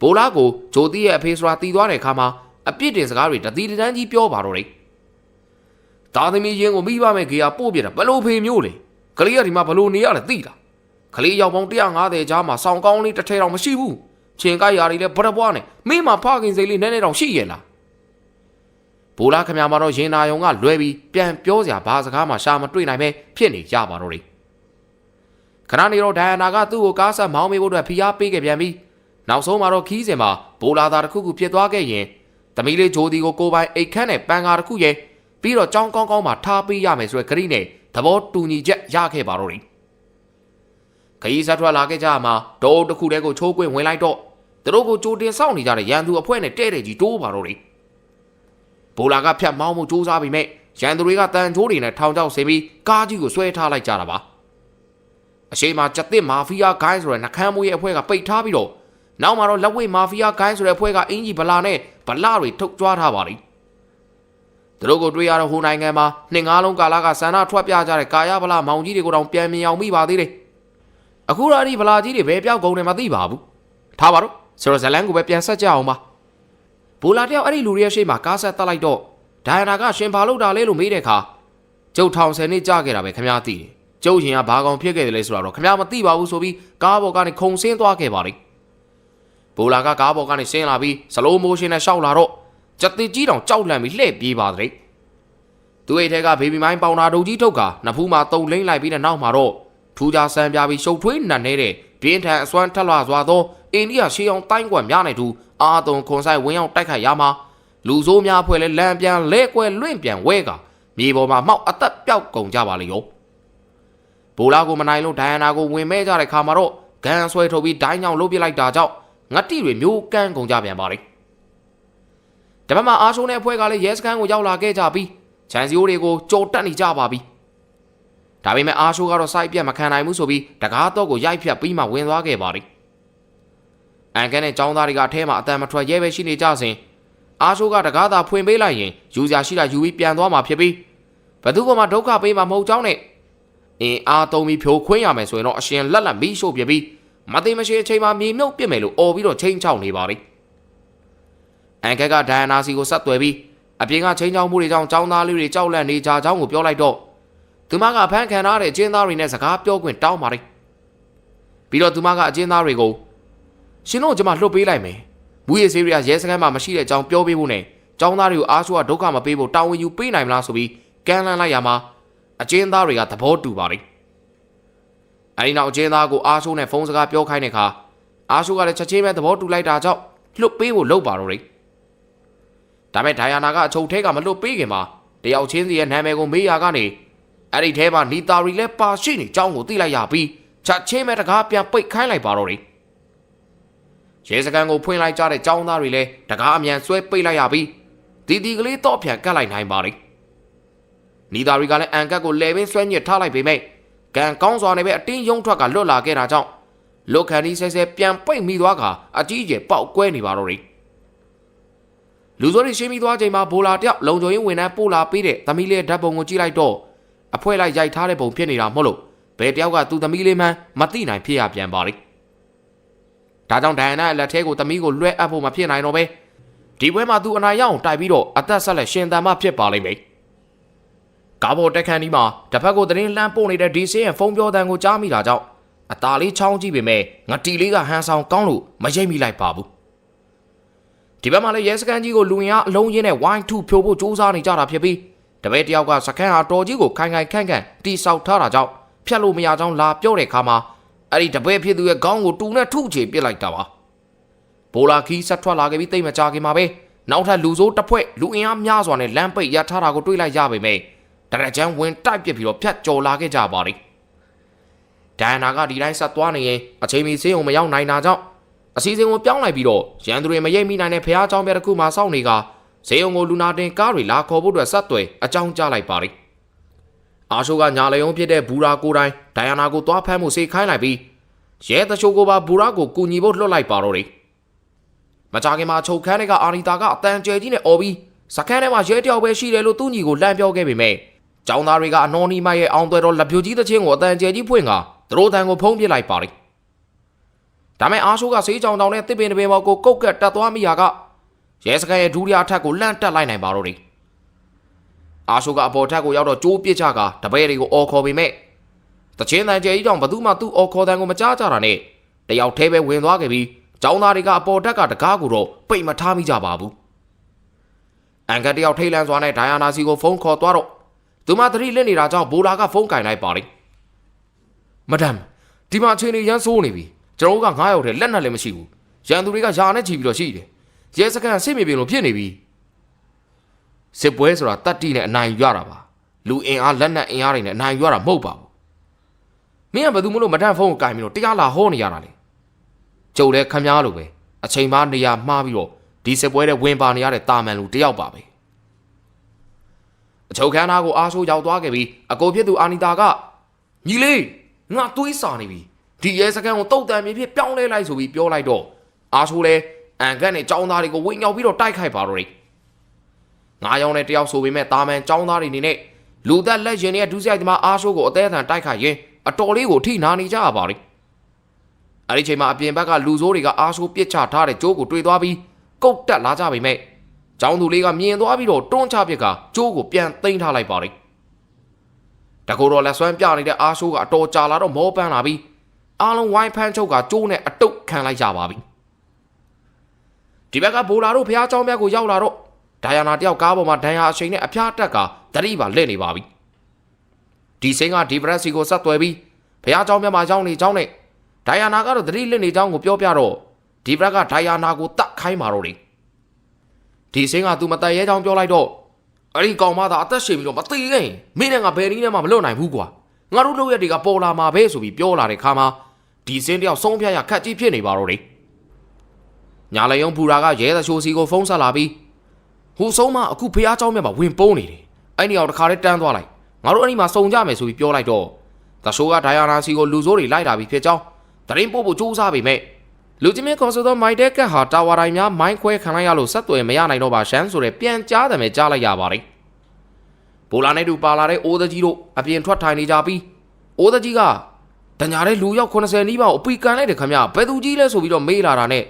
ဘိုလာကိုဂျိုတီရဲ့အဖေဆိုတာတီးသွားတဲ့အခါမှာအပြစ်တင်စကားတွေတတိတန်းကြီးပြောပါတော့တယ်သားသမီးရင်းကိုမိဘမဲ့ခေကပို့ပြတာဘလို့ဖေမျိုးလေကလေးကဒီမှာဘလို့နေရလဲသိလားကလေးရောက်ပေါင်း150ကြားမှာစောင်းကောင်းလေးတစ်ထဲတောင်မရှိဘူးချင်းကိုက်ရာတွေလည်းဗရပွားနဲ့မင်းမဖခင်စိတ်လေးနည်းနည်းတောင်ရှိရဲ့လားဘိုးလာခမမှာတော့ရင်နာယုံကလွဲပြီးပြန်ပြောစရာဘာစကားမှရှာမတွေ့နိုင်ပဲဖြစ်နေကြပါတော့တယ် ခဏနေတော့ဒိုင်ယာနာကသူ့ကိုကားဆက်မောင်းမေးဖို့အတွက်ဖိအားပေးခဲ့ပြန်ပြီးနောက်ဆုံးမှာတော့ခီးစင်မှာဘိုလာသားတစ်ခုခုဖြစ်သွားခဲ့ရင်သမီးလေးဂျိုဒီကိုကိုပိုင်အိတ်ခန့်နဲ့ပန်ကာတစ်ခုရဲ့ပြီးတော့ကြောင်းကောင်းကောင်းမှာထားပေးရမယ်ဆိုတဲ့ဂရိနဲ့သဘောတူညီချက်ရခဲ့ပါတော့တယ်ခရီးဆက်ထွက်လာခဲ့ကြမှာဒိုးတစ်ခုတည်းကိုချိုးကွင်းဝင်လိုက်တော့သူတို့ကိုကြိုတင်စောင့်နေကြတဲ့ရန်သူအဖွဲ့နဲ့တဲ့တဲ့ကြီးတိုးပါတော့တယ်ဘိုလာကဖြတ်မောင်းမှုစူးစမ်းပြီးမဲ့ရန်သူတွေကတန်ချိုးတွေနဲ့ထောင်ချောက်ဆင်ပြီးကားကြီးကိုဆွဲထားလိုက်ကြတာပါ အရှိမကြက်တစ်မာဖီးယားဂိုင်းဆိုတဲ့နှကမ်းမွေးရဲ့အဖွဲ့ကပိတ်ထားပြီးတော့နောက်မှာတော့လက်ဝိမာဖီးယားဂိုင်းဆိုတဲ့အဖွဲ့ကအင်ဂျီဗလာနဲ့ဗလာတွေထုတ်ကြွားထားပါလိမ့်သူတို့ကိုတွေ့ရတော့ဟိုနိုင်ငံမှာနှစ်ငါးလုံးကာလကဆန္ဒထွက်ပြကြတဲ့ကာယဗလာမောင်ကြီးတွေကိုတောင်ပြန်မြင်အောင်မိပါသေးတယ်အခုတော့အဲ့ဒီဗလာကြီးတွေဘယ်ပြောက်ကုန်တယ်မသိပါဘူးထားပါတော့ဆိုတော့ဇလန်ကိုပဲပြန်ဆက်ကြအောင်ပါဘူလာတယောက်အဲ့ဒီလူတွေရဲ့ရှေ့မှာကားဆက်တက်လိုက်တော့ဒိုင်ယာနာကရှင်ဘာလို့တာလဲလို့မေးတဲ့အခါကျုပ်ထောင်ဆယ်နှစ်ကြာခဲ့တာပဲခမ ्या သိတယ် ကျုပ်ရင်ကဘာကောင်ဖြစ်ခဲ့တယ်လဲဆိုတော့ခမ ्या မသိပါဘူးဆိုပြီးကားပေါ်ကနေခုံဆင်းသွားခဲ့ပါလိမ့်ဘူလာကကားပေါ်ကနေဆင်းလာပြီးစလိုမိုရှင်နဲ့ရှောက်လာတော့ကြက်တိကြီးတောင်ကြောက်လန့်ပြီးလှည့်ပြေးပါတဲ့သူ့အိတ်ထဲကဘေဘီမိုင်းပေါင်တာဒုတ်ကြီးထုတ်ကနဖူးမှာတုံလိမ့်လိုက်ပြီးတဲ့နောက်မှာတော့ထူးခြားဆန်းပြပြီးရှုပ်ထွေးနတ်နေတဲ့ပြင်းထန်အစွမ်းထက်လွှာစွာသောအိန္ဒိယရှေးအောင်တိုင်းကွက်များနဲ့တူအာတုံခွန်ဆိုင်ဝင်းအောင်တိုက်ခိုက်ရမှာလူဆိုးများဖွဲ့လဲလမ်းပြန်လဲကွယ်လွင့်ပြန်ဝဲကမြေပေါ်မှာမှောက်အသက်ပြောက်ကုန်ကြပါလေရော ဘိုလာကိုမနိုင်လို့ဒိုင်ယာနာကိုဝင်မဲ့ကြတဲ့ခါမှာတော့ဂန်ဆွဲထုတ်ပြီးဒိုင်းကြောင်လုတ်ပြလိုက်တာကြောင့်ငတ်တိတွေမျိုးကန်းကုန်ကြပြန်ပါလေတပတ်မှာအားရှုံးတဲ့အဖွဲ့ကလည်းရဲစခန်းကိုရောက်လာခဲ့ကြပြီးချန်စီယိုတွေကိုကြော်တက်နေကြပါပြီဒါပေမဲ့အားရှိုးကတော့စိုက်ပြတ်မခံနိုင်ဘူးဆိုပြီးတကားတော့ကိုရိုက်ဖြတ်ပြီးမှဝင်သွားခဲ့ပါလိမ့်အန်ကန်နဲ့ចောင်းသားတွေကအထဲမှာအတန်မထွက်ရဲပဲရှိနေကြစဉ်အားရှိုးကတကားသာဖွင့်ပေးလိုက်ရင်ယူစရာရှိတာယူပြီးပြန်သွားမှာဖြစ်ပြီးဘသူကမှဒုက္ခပေးမှာမဟုတ်ကြောင်းနဲ့ အင်းအားသုံးပြီးဖြိုခွင်းရမယ်ဆိုရင်တော့အရှင်လက်လက်မီးရှို့ပြပြီးမသိမရှိအချိန်မှာမြေမြုပ်ပြစ်မယ်လို့អော်ပြီးတော့ချိန်ချောက်နေပါလိမ့်အန်ကက်ကဒိုင်နာစီကိုဆက်သွယ်ပြီးအပြင်ကချိန်ချောက်မှုတွေကြောင့်ចောင်းသားလေးတွေကြောက်လန့်နေကြကြောင်းကိုပြောလိုက်တော့သူမကဖမ်းခံထားတဲ့အကျဉ်းသားတွေနဲ့စကားပြောခွင့်တောင်းပါလိမ့်ပြီးတော့သူမကအကျဉ်းသားတွေကိုရှင်တို့ကျွန်မလွတ်ပေးလိုက်မယ်ဘူးရစေးရရဲစခန်းမှာမရှိတဲ့အကြောင်းပြောပေးဖို့နဲ့ចောင်းသားတွေကိုအားဆိုးကဒုက္ခမပေးဖို့တာဝန်ယူပေးနိုင်မလားဆိုပြီးကမ်းလှမ်းလိုက်ရမှာ အကျဉ်းသားတွေကသဘောတူပါလိမ့်အဲဒီနောက်အကျဉ်းသားကိုအားဆိုးနဲ့ဖုန်းစကားပြောခိုင်းတဲ့အခါအားဆိုးကလည်းချက်ချင်းပဲသဘောတူလိုက်တာကြောင့်လွတ်ပေးဖို့လုပ်ပါတော့တယ်ဒါပေမဲ့ဒိုင်ယာနာကအချုပ်ထဲကမလွတ်ပေးခင်မှာတယောက်ချင်းစီရဲ့နာမည်ကိုမေးရကနေအဲ့ဒီထဲမှာနီတာရီလည်းပါရှိနေကြောင်းကိုသိလိုက်ရပြီးချက်ချင်းပဲတကားပြန်ပိတ်ခိုင်းလိုက်ပါတော့တယ်ရဲစခန်းကိုဖွင့်လိုက်ကြတဲ့ចောင်းသားတွေလည်းတကားအမြန်ဆွဲပိတ်လိုက်ရပြီးတီတီကလေးတော့ပြန်ကတ်လိုက်နိုင်ပါတယ် နီတာရီကလည်းအန်ကတ်ကိုလဲပင်းဆွဲညစ်ထားလိုက်ပေမဲ့ကန်ကောင်းစွာနဲ့ပဲအတင်းယုံထွက်ကလွတ်လာခဲ့တာကြောင့်လုတ်ခန်ဒီဆဲဆဲပြန်ပိတ်မိသွားကအကြီးအကျယ်ပေါက်ကွဲနေပါတော့တယ်လူစိုးတွေရှင်းပြီးသွားချိန်မှာဘိုလာတယောက်လုံခြုံရေးဝန်ထမ်းပို့လာပေးတဲ့သမီးလေးဓာတ်ပုံကိုကြည့်လိုက်တော့အဖွဲလိုက်ရိုက်ထားတဲ့ပုံဖြစ်နေတာမဟုတ်လို့ဘယ်တယောက်ကသူ့သမီးလေးမှန်းမသိနိုင်ဖြစ်ရပြန်ပါလိမ့်ဒါကြောင့်ဒိုင်ယာနာရဲ့လက်ထဲကိုသမီးကိုလွှဲအပ်ဖို့မဖြစ်နိုင်တော့ပဲဒီပွဲမှာသူအနိုင်ရအောင်တိုက်ပြီးတော့အသက်ဆက်လက်ရှင်သန်မှဖြစ်ပါလိမ့်မယ် ကားပေါ်တက်ခန်းဒီမှာတစ်ဖက်ကိုသတင်းလှမ်းပို့နေတဲ့ဒီဆေးရဲ့ဖုန်းပြောတန်းကိုကြားမိတာကြောင့်အตาလေးချောင်းကြည့်ပေမဲ့ငတီလေးကဟန်ဆောင်ကောင်းလို့မရိပ်မိလိုက်ပါဘူးဒီဘက်မှာလည်းရဲစခန်းကြီးကိုလူဝင်အားအလုံးရင်းနဲ့ဝိုင်းထုဖြိုးဖို့စူးစမ်းနေကြတာဖြစ်ပြီးတပည့်တယောက်ကစခန်းဟာတော်ကြီးကိုခိုင်ခိုင်ခန့်ခန့်တီဆောက်ထားတာကြောင့်ဖြတ်လို့မရကြောင်းလာပြောတဲ့အခါမှာအဲ့ဒီတပည့်ဖြစ်သူရဲ့ခေါင်းကိုတူနဲ့ထုချေပစ်လိုက်တာပါဘိုလာခီဆက်ထွက်လာခဲ့ပြီးတိတ်မကြခင်မှာပဲနောက်ထပ်လူစိုးတစ်ဖွဲ့လူအင်အားများစွာနဲ့လမ်းပိတ်ရထားတာကိုတွေ့လိုက်ရပေမဲ့ တရကြမ်းဝင်တိုက်ပစ်ပြီးတော့ဖြတ်ကျော်လာခဲ့ကြပါလိမ့်ဒိုင်နာကဒီတိုင်းဆက်သွားနေရင်အချိန်မီဆေးုံမရောက်နိုင်တာကြောင့်အစီအစဉ်ကိုပြောင်းလိုက်ပြီးတော့ရန်သူတွေမရိပ်မိနိုင်တဲ့ဖះเจ้าပြတစ်ခုမှစောင့်နေကဈေးုံကိုလူနာတင်ကားတွေလာခေါ်ဖို့အတွက်ဆက်သွယ်အကြောင်းကြားလိုက်ပါလိမ့်အာရှိုးကညာလေုံဖြစ်တဲ့ဘူရာကိုတိုင်းဒိုင်ယာနာကိုသွားဖမ်းမှုစေခိုင်းလိုက်ပြီးရဲတချို့ကိုပါဘူရာကိုကူညီဖို့လွှတ်လိုက်ပါတော့တယ်မကြခင်မှာချုပ်ခန်းတွေကအာရီတာကအတန်ကျဲကြီးနဲ့អော်ပြီးစခန်းထဲမှာရဲတယောက်ပဲရှိတယ်လို့သူ့ညီကိုလှမ်းပြောခဲ့ပေမဲ့ ចောင်းသားတွေကအနော်နီမိုက်ရဲ့အောင်သွဲတော်လက်ပြိုကြီးသချင်းကိုအတန်ကျဲကြီးဖွင့်ကသူတို့တန်ကိုဖုံးပစ်လိုက်ပါလိမ့်ဒါမဲ့အားရှိုးကဆေးကြောင်တောင်နဲ့တစ်ပင်တစ်ပင်ပေါ်ကိုကုတ်ကတ်တက်သွားမိရာကရဲစခန်းရဲ့ဒူးရီယာထက်ကိုလန့်တက်လိုက်နိုင်ပါတော့တယ်အားရှိုးကအပေါ်ထက်ကိုရောက်တော့ကြိုးပစ်ချကတပည့်တွေကိုအော်ခေါ်ပေမဲ့တချင်းတန်ကျဲကြီးကြောင့်ဘသူမှသူ့အော်ခေါ်တန်ကိုမကြားကြတာနဲ့တယောက်သေးပဲဝင်သွားခဲ့ပြီးចောင်းသားတွေကအပေါ်ထက်ကတကားကိုတော့ပိတ်မထားမိကြပါဘူးအန်ကတယောက်ထိတ်လန့်စွာနဲ့ဒိုင်ယာနာစီကိုဖုန်းခေါ်သွားတော့ သူမသတိလစ်နေတာကြောင့်ဘိုလာကဖုန်းကင်လိုက်ပါလိမ့်မဒမ်ဒီမှာအချိန်ကြီးရမ်းဆိုးနေပြီကျွန်တော်တို့က9ယောက်တည်းလက်နက်လည်းမရှိဘူးရန်သူတွေကယာနဲ့ချီပြီးတော့ရှိတယ်ရဲစခန်းအစ်စ်မြေပြင်လိုဖြစ်နေပြီစစ်ပွဲဆိုတာတတ်တိနဲ့အနိုင်ယူရတာပါလူအင်အားလက်နက်အင်အားတွေနဲ့အနိုင်ယူရတာမဟုတ်ပါဘူးမင်းကဘယ်သူမလို့မဒမ်ဖုန်းကိုကင်ပြီးတော့တရားလာဟောနေရတာလေကျုပ်လည်းခမားလိုပဲအချိန်မှနေရာမှားပြီးတော့ဒီစစ်ပွဲတဲ့ဝင်ပါနေရတဲ့တာမန်လူတယောက်ပါပဲ အချုပ်ခန်းသားကိုအားဆိုးရောက်သွားခဲ့ပြီးအကိုဖြစ်သူအာနီတာကညီလေးငါသွေးစာနေပြီဒီရဲစခန်းကိုတုတ်တန်မြေဖြစ်ပြောင်းလဲလိုက်ဆိုပြီးပြောလိုက်တော့အားဆိုးလဲအန်ကတ်နဲ့ចောင်းသားတွေကိုဝိညာဉ်ပြီးတော့တိုက်ခိုက်ပါတော့တယ်ငါးယောက်နဲ့တယောက်ဆိုပေမဲ့တာမန်ចောင်းသားတွေနေနဲ့လူသက်လက်ရင်ရဲ့ဒုစရိုက်သမားအားဆိုးကိုအသေးအံတိုက်ခိုက်ရင်အတော်လေးကိုထိနာနေကြရပါလိမ့်အဲ့ဒီချိန်မှာအပြင်ဘက်ကလူဆိုးတွေကအားဆိုးပစ်ချထားတဲ့ကျိုးကိုတွေ့သွားပြီးကုတ်တက်လာကြပေမဲ့ ကျောင်းသူလေးကမြင်သွားပြီးတော့တွန်းချပစ်ကကျိုးကိုပြန်သိမ်းထားလိုက်ပါလိမ့်တကူတော်လက်ဆွမ်းပြနေတဲ့အားဆိုးကအတော်ကြာလာတော့မောပန်းလာပြီးအားလုံးဝိုင်းဖန်းချုပ်ကကျိုးနဲ့အတုတ်ခံလိုက်ကြပါပြီဒီဘက်ကဘိုလာတို့ဖះเจ้าမြတ်ကိုရောက်လာတော့ဒိုင်ယာနာတယောက်ကားပေါ်မှာဒိုင်ယာအချိန်နဲ့အဖျားတက်ကတတိပါလက်နေပါပြီဒီစင်းကဒီဗရက်စီကိုဆက်သွယ်ပြီးဖះเจ้าမြတ်မှာရောက်နေကြောင်းနဲ့ဒိုင်ယာနာကတော့တတိလက်နေကြောင်းကိုပြောပြတော့ဒီဘက်ကဒိုင်ယာနာကိုတတ်ခိုင်းပါတော့တယ် ဒီစင်းကသူမတတ်ရဲကြောင်းပြောလိုက်တော့အဲ့ဒီကောင်မသာအသက်ရှင်ပြီးတော့မသိခဲ့ရင်မင်းနဲ့ငါဘယ်နည်းနဲ့မှမလွတ်နိုင်ဘူးကွာငါတို့လုပ်ရက်တွေကပေါ်လာမှာပဲဆိုပြီးပြောလာတဲ့ခါမှာဒီစင်းတယောက်ဆုံးဖြတ်ရခက်ကြီးဖြစ်နေပါတော့တယ်ညာလယုံဘူရာကရဲသချိုးစီကိုဖုန်းဆက်လာပြီးဟိုဆုံးမအခုဖះเจ้าမြတ်မှာဝင်ပုန်းနေတယ်အဲ့ဒီအောင်တခါလေးတန်းသွားလိုက်ငါတို့အဲ့ဒီမှာစုံကြမယ်ဆိုပြီးပြောလိုက်တော့သရှိုးကဒိုင်ယာနာစီကိုလူဆိုးတွေလိုက်တာပြီးဖြစ်ကြောင်းတရင်ပို့ဖို့စူးစမ်းပေမဲ့ လူချင်းမင်းခေါ်ဆိုသောမိုက်တဲကက်ဟာတာဝါတိုင်းများမိုင်းခွဲခံလိုက်ရလို့ဆက်သွယ်မရနိုင်တော့ပါရှမ်းဆိုတဲ့ပြန်ကြားတယ်ပဲကြားလိုက်ရပါတယ်။ဘူလာနဲ့တူပါလာတဲ့အိုးသကြီးတို့အပြင်ထွက်ထိုင်နေကြပြီးအိုးသကြီးကတညာတဲ့လူရောက်80နီးပါးကိုအပီကန်လိုက်တယ်ခင်ဗျဘယ်သူကြီးလဲဆိုပြီးတော့မေးလာတာနဲ့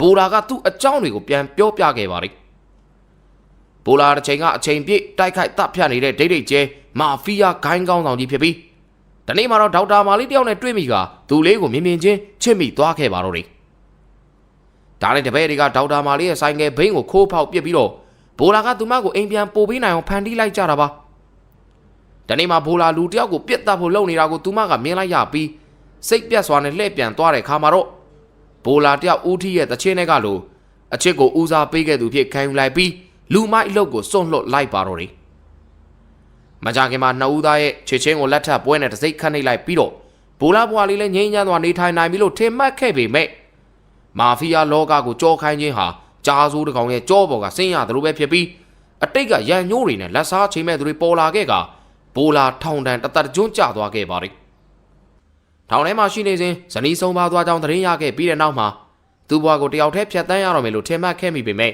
ဘူလာကသူ့အကြောင်းတွေကိုပြန်ပြောပြခဲ့ပါတယ်။ဘူလာတစ်ချိန်ကအချိန်ပြည့်တိုက်ခိုက်တပ်ဖြတ်နေတဲ့ဒိတ်ဒိတ်ကျဲမာဖီးယားဂိုင်းကောင်းဆောင်ကြီးဖြစ်ပြီးဒီနေ့မှာတော့ဒေါက်တာမာလီတယောက်နဲ့တွေ့မိကသူလေးကိုမြင်မြင်ချင်းချစ်မိသွားခဲ့ပါတော့တယ်။ ဒါနဲ့တပည့်တွေကဒေါက်တာမာလီရဲ့ဆိုင်ငယ်ဘိန်းကိုခိုးဖောက်ပစ်ပြီးတော့ဘိုလာကသူမကိုအိမ်ပြန်ပို့ပေးနိုင်အောင်ဖန်တီးလိုက်ကြတာပါ။ဒီနေ့မှာဘိုလာလူတယောက်ကိုပြစ်တက်ဖို့လုပ်နေတာကိုသူမကမြင်လိုက်ရပြီးစိတ်ပြတ်စွာနဲ့လှည့်ပြန်သွားတဲ့ခါမှာတော့ဘိုလာတယောက်ဦးထီးရဲ့တချင်းတွေကလို့အချစ်ကိုဦးစားပေးခဲ့သူဖြစ်ခံယူလိုက်ပြီးလူမိုက်အလုပ်ကိုစွန့်လွတ်လိုက်ပါတော့တယ်။မကြခင်မှာနှစ်ဦးသားရဲ့ချေချင်းကိုလက်ထပ်ပွဲနဲ့တစိမ့်ခတ်နှိပ်လိုက်ပြီးတော့ဘူလာဘွားလေးလည်းငြိမ်းချမ်းစွာနေထိုင်နိုင်ပြီလို့ထင်မှတ်ခဲ့ပေမဲ့ မာဖီးယားလောကကိုကြောခိုင်းခြင်းဟာကြားစိုးတစ်ကောင်ရဲ့ကြောပေါ်ကဆင်းရသလိုပဲဖြစ်ပြီးအတိတ်ကရန်ညိုးတွေနဲ့လက်စားချိန်မဲ့သူတွေပေါ်လာခဲ့ကဘူလာထောင်တန်တသက်ကျွန်းကျသွားခဲ့ပါတယ်။ထောင်ထဲမှာရှိနေစဉ်ဇနီးဆုံးပါသွားကြောင်းသတင်းရခဲ့ပြီးတဲ့နောက်မှာသူ့ဘွားကိုတယောက်တည်းဖြတ်တန်းရတော့မယ်လို့ထင်မှတ်ခဲ့မိပေမဲ့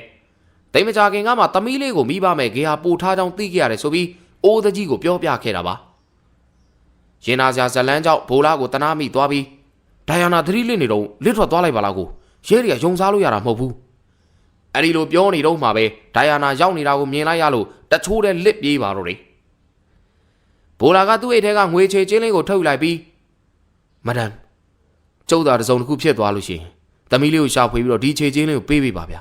တိတ်မကြခင်ကမှသမီးလေးကိုမိဘမဲ့ဂေဟာပို့ထားကြောင်းသိခဲ့ရတယ်ဆိုပြီးအိုးသကြီးကိုပြောပြခဲ့တာပါရင်နာစရာဇလန်းကြောင့်ဘိုးလာကိုတနာမိသွားပြီးဒိုင်ယာနာသတိလစ်နေတော့လစ်ထွက်သွားလိုက်ပါလားကို ရဲတွေကယုံစားလို့ရတာမဟုတ်ဘူးအဲ့ဒီလိုပြောနေတော့မှပဲဒိုင်ယာနာရောက်နေတာကိုမြင်လိုက်ရလို့တချိုးတဲ့လစ်ပြေးပါတော့တယ်ဘိုးလာကသူ့အိတ်ထဲကငွေချေချင်းလေးကိုထုတ်လိုက်ပြီးမဒမ်ကျုပ်သာတစ်စုံတစ်ခုဖြစ်သွားလို့ရှိရင်သမီးလေးကိုရှာဖွေပြီးတော့ဒီချေချင်းလေးကိုပေးပေးပါဗျာ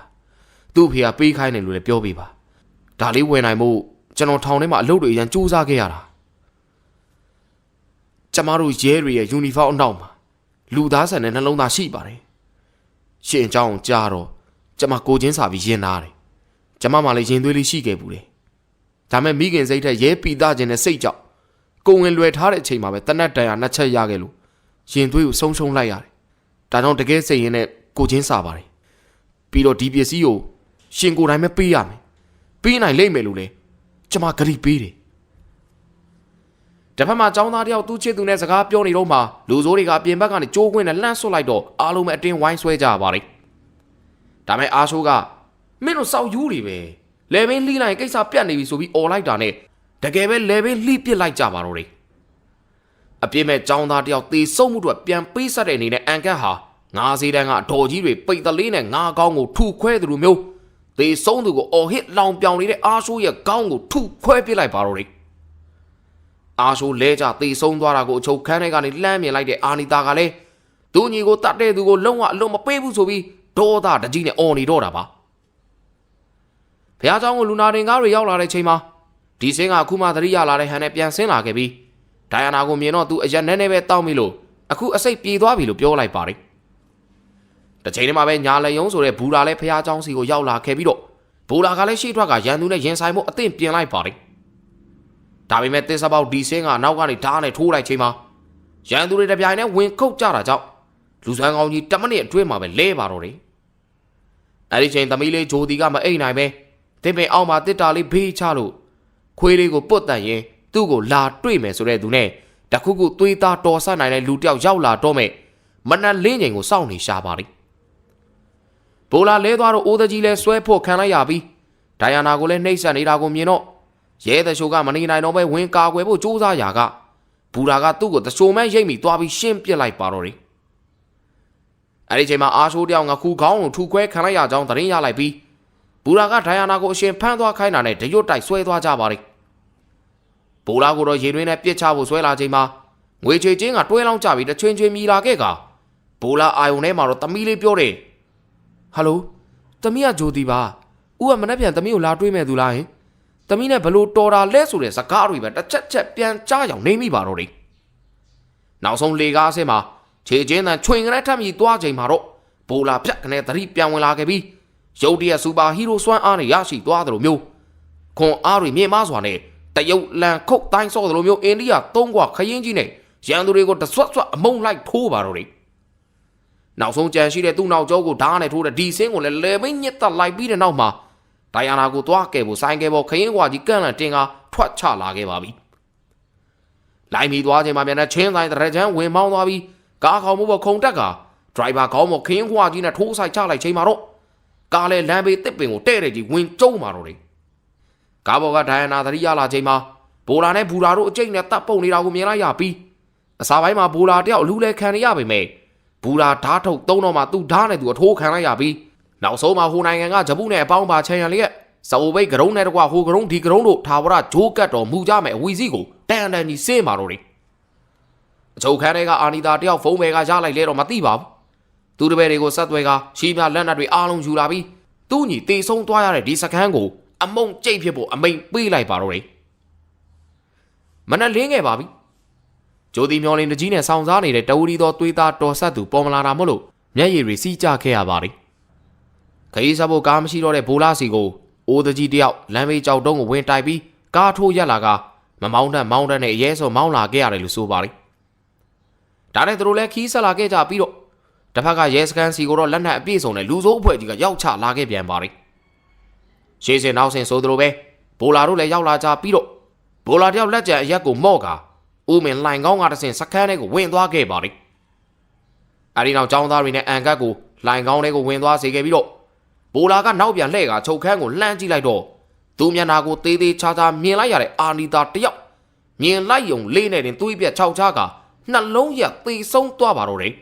သူ့ဖေကပေးခိုင်းတယ်လို့လည်းပြောပေးပါဒါလေးဝယ်နိုင်မှုကျွန်တော်ထောင်ထဲမှာအလုပ်တွေအရန်စူးစမ်းခဲ့ရတာကျမတို့ရဲတွေရဲ့ယူနီဖောင်းအနောက်မှာလူသားဆန်တဲ့နှလုံးသားရှိပါတယ် ရှင်အကြောင်းကြားတော့ကျမကိုချင်းစာပြီးရင်သားတယ်ကျမမှလည်းရင်သွေးလေးရှိခဲ့ဘူးတယ်ဒါမဲ့မိခင်စိတ်ထက်ရဲပီသားခြင်းနဲ့စိတ်ကြောင့်ကိုဝင်လွယ်ထားတဲ့အချိန်မှာပဲတနတ်တန်ရနှစ်ချက်ရခဲ့လို့ရင်သွေးကိုဆုံးရှုံးလိုက်ရတယ်ဒါကြောင့်တကယ်စိတ်ရင်းနဲ့ကိုချင်းစာပါတယ်ပြီးတော့ဒီပစ္စည်းကိုရှင်ကိုယ်တိုင်ပဲပေးရမယ်ပေးနိုင်လိမ့်မယ်လို့လေကျမဂရိပေးတယ် တစ်ဖက်မှာចောင်းသားတယောက်သူ့ချစ်သူနဲ့စကားပြောနေတော့မှလူဆိုးတွေကအပြင်ဘက်ကနေကြိုးခွင်းနဲ့လှမ်းဆွတ်လိုက်တော့အားလုံးပဲအတင်းဝိုင်းဆွဲကြပါလိမ့်ဒါမဲ့အာရှိုးကမင်းတို့စောက်ယူတွေပဲလေဘင်းလှိလိုက်ကိစ္စပြတ်နေပြီဆိုပြီးអော်လိုက်တာနဲ့တကယ်ပဲလေဘင်းလှိပစ်လိုက်ကြပါတော့တယ်အပြစ်မဲ့ចောင်းသားတယောက်သေဆုံးမှုအတွက်ပြန်ပေးဆက်တဲ့အနေနဲ့အန်ကတ်ဟာငါးစီးတန်းကအတော်ကြီးတွေပိတ်တလေးနဲ့ငါးကောင်းကိုထုခွဲသူလိုမျိုးသေဆုံးသူကိုအော်ဟစ်လောင်ပြောင်နေတဲ့အာရှိုးရဲ့ကောင်းကိုထုခွဲပစ်လိုက်ပါတော့တယ် အာရှိုးလဲကြသေဆုံးသွားတာကိုအချုပ်ခန်းထဲကနေလှမ်းမြင်လိုက်တဲ့အာနီတာကလည်းသူ့ညီကိုတတ်တဲ့သူကိုလုံးဝအလုံးမပေးဘူးဆိုပြီးဒေါသတကြီးနဲ့အော်နေတော့တာပါဘုရားကျောင်းကိုလူနာတင်ကားတွေရောက်လာတဲ့ချိန်မှာဒီစင်းကအခုမှသတိရလာတဲ့ဟန်နဲ့ပြန်ဆင်းလာခဲ့ပြီးဒိုင်ယာနာကိုမြင်တော့သူအရက်နဲ့နဲ့ပဲတောင်းပြီလို့အခုအစိတ်ပြေသွားပြီလို့ပြောလိုက်ပါတယ်တချိန်တည်းမှာပဲညာလည်းယုံဆိုတဲ့ဘူရာလည်းဘုရားကျောင်းစီကိုရောက်လာခဲ့ပြီးတော့ဘူရာကလည်းရှေ့ထွက်ကရန်သူနဲ့ရင်ဆိုင်မှုအသင့်ပြင်လိုက်ပါတယ် ဒါပေမဲ့တစ်စပေါက်ဒီစင်းကနောက်ကနေဓာတ်နဲ့ထိုးလိုက်ချိန်မှာရန်သူတွေတပြိုင်နဲ့ဝင်ခုတ်ကြတာကြောင့်လူဆွမ်းကောင်းကြီး10မိနစ်အတွင်းမှာပဲလဲပါတော့တယ်အဲ့ဒီချိန်သမီးလေးဂျိုတီကမအိတ်နိုင်ပဲတင်ပင်အောက်မှာတစ်တာလေးဘေးချလို့ခွေးလေးကိုပုတ်တန်ရင်သူ့ကိုလာတွေ့မယ်ဆိုတဲ့သူနဲ့တခုခုသွေးသားတော်ဆနိုင်တဲ့လူတယောက်ရောက်လာတော့မဲ့မနက်လင်းချိန်ကိုစောင့်နေရှာပါလိမ့်ဘိုလာလဲသွားတော့အိုးသကြီးလဲဆွဲဖို့ခံလိုက်ရပြီးဒိုင်ယာနာကိုလည်းနှိပ်စက်နေတာကိုမြင်တော့ ရဲသရှိုးကမနေနိုင်တော့ပဲဝင်ကာကွယ်ဖို့ကြိုးစားရာကဘူရာကသူ့ကိုသရှိုးမန်းရိတ်မိသွားပြီးရှင်းပစ်လိုက်ပါတော့တယ်အဲ့ဒီချိန်မှာအာရှိုးတယောက်ငခုခေါင်းကိုထူခွဲခံလိုက်ရကြောင်းသတင်းရလိုက်ပြီးဘူရာကဒိုင်ယာနာကိုအရှင်ဖမ်းသွားခိုင်းတာနဲ့တရွတ်တိုက်ဆွဲသွားကြပါလိမ့်ဘူရာကိုတော့ရေတွင်းနဲ့ပြစ်ချဖို့ဆွဲလာချိန်မှာငွေချေချင်းကတွဲလောင်းကြပြီးတချွင်းချွင်းမြည်လာခဲ့ကဘူလာအာယုံထဲမှာတော့တမီးလေးပြောတယ်ဟယ်လိုတမီးကဂျိုတီပါဦးကမနှက်ပြန်တမီးကိုလာတွေးမဲ့သူလားဟင် တမီးနဲ့ဘလို့တော်တာလဲဆိုတဲ့စကားတွေပဲတစ်ချက်ချက်ပြန်ကြားအောင်နေမိပါတော့တယ်နောက်ဆုံးလေကားအဆင်းမှာခြေချင်းတန်ချွင်ကလေးထပ်မြည်သွားချိန်မှာတော့ဘူလာဖြတ်ကနေသတိပြန်ဝင်လာခဲ့ပြီးရုတ်တရက်စူပါဟီးရိုးစွမ်းအားနဲ့ရရှိသွားတယ်လို့မျိုးခွန်အားတွေမြင့်မားစွာနဲ့တရုတ်လန်ခုတ်တိုင်းဆော့တယ်လို့မျိုးအိန္ဒိယသုံးကွာခရင်ကြီးနဲ့ရန်သူတွေကိုတဆွတ်ဆွတ်အမုံလိုက်ထိုးပါတော့တယ်နောက်ဆုံးကြံရှိတဲ့သူ့နောက်ကျောကိုဓာတ်နဲ့ထိုးတဲ့ဒီစင်းကိုလည်းလေမင်းညစ်တက်လိုက်ပြီးတဲ့နောက်မှာ ဒိုင်ယာနာကိုသွားကဲဖို့ဆိုင်ကဲဖို့ခရင်ကွာကြီးကန့်လန့်တင်ကာထွက်ချလာခဲ့ပါပြီလိုက်မီသွားချိန်မှာပြန်တဲ့ချင်းဆိုင်တရချမ်းဝင်မောင်းသွားပြီးကားခေါင်မှုပေါ်ခုံတက်ကဒရိုင်ဘာခေါင်းပေါ်ခင်းခွာကြီးနဲ့ထိုးဆိုင်ချလိုက်ချိန်မှာတော့ကားလဲလမ်းဘေးတစ်ပင်ကိုတဲ့တဲ့ကြီးဝင်ကျုံมาတော့တယ်ကားပေါ်ကဒိုင်ယနာသတိရလာချိန်မှာဘိုလာနဲ့ဘူလာတို့အကျိတ်နဲ့တပ်ပုတ်နေတာကိုမြင်လိုက်ရပြီးအစာပိုင်းမှာဘူလာတယောက်အလူလဲခံရရပေမဲ့ဘူလာဓာတ်ထုတ်သုံးတော့မှသူ့ဓာတ်နဲ့သူအထိုးခံလိုက်ရပြီး နောက်ဆုံးမှာဟိုနိုင်ငံကဂျပူနဲ့အပေါင်းပါချန်ရန်လေးရဲ့စအိုဘိတ်ကရုံးနဲ့တကွဟိုကရုံးဒီကရုံးတို့ထာဝရဂျိုးကတ်တော်မူကြမယ်အဝီစီကိုတန်တန်ကြီးစင်းပါတော့တယ်အချုပ်ခန်းတွေကအာနီတာတယောက်ဖုန်းပဲကရလိုက်လဲတော့မသိပါဘူးသူတပည့်တွေကိုဆက်သွဲကရှီးမြလက်နက်တွေအားလုံးယူလာပြီးသူ့ညီတေဆုံးသွားရတဲ့ဒီစခန်းကိုအမုံကြိတ်ဖြစ်ဖို့အမိန်ပေးလိုက်ပါတော့တယ်မနက်လင်းခဲ့ပါပြီဂျိုဒီမျော်လင်းတကြီးနဲ့ဆောင်းစားနေတဲ့တဝူဒီတော်သွေးသားတော်ဆက်သူပေါ်မလာတာမို့လို့မျက်ရည်တွေစီးကျခဲ့ရပါတယ် ခရီးစားဖို့ကားမရှိတော့တဲ့ဘိုးလာစီကိုအိုးတကြီးတယောက်လမ်းမေးကြောက်တုံးကိုဝင်တိုက်ပြီးကားထိုးရက်လာကမမောင်းတတ်မောင်းတတ်နဲ့အရေးစောမောင်းလာခဲ့ရတယ်လို့ဆိုပါတယ်ဒါနဲ့သူတို့လည်းခီးဆက်လာခဲ့ကြပြီးတော့တစ်ဖက်ကရဲစခန်းစီကိုတော့လက်နက်အပြည့်စုံနဲ့လူစိုးအဖွဲ့ကြီးကရောက်ချလာခဲ့ပြန်ပါတယ်ရှေးစင်နောက်စင်ဆိုသလိုပဲဘိုလာတို့လည်းရောက်လာကြပြီးတော့ဘိုလာတယောက်လက်ကျန်အရက်ကိုမော့ကာဦးမင်လှိုင်ကောင်းကတဆင်စခန်းထဲကိုဝင်သွားခဲ့ပါတယ်အဲဒီနောက်ចောင်းသားတွေနဲ့အန်ကတ်ကိုလှိုင်ကောင်းထဲကိုဝင်သွားစေခဲ့ပြီးတော့ ဘိုလာကနောက်ပြန်လှည့်ကချုပ်ခန်းကိုလှမ်းကြည့်လိုက်တော့သူမျက်နာကိုသေးသေးချာချာမြင်လိုက်ရတဲ့အာနီတာတယောက်မြင်လိုက်ယုံလေးနဲ့တင်သွေးပြက်ခြောက်ချားကနှလုံးရက်သေဆုံးသွားပါတော့တယ်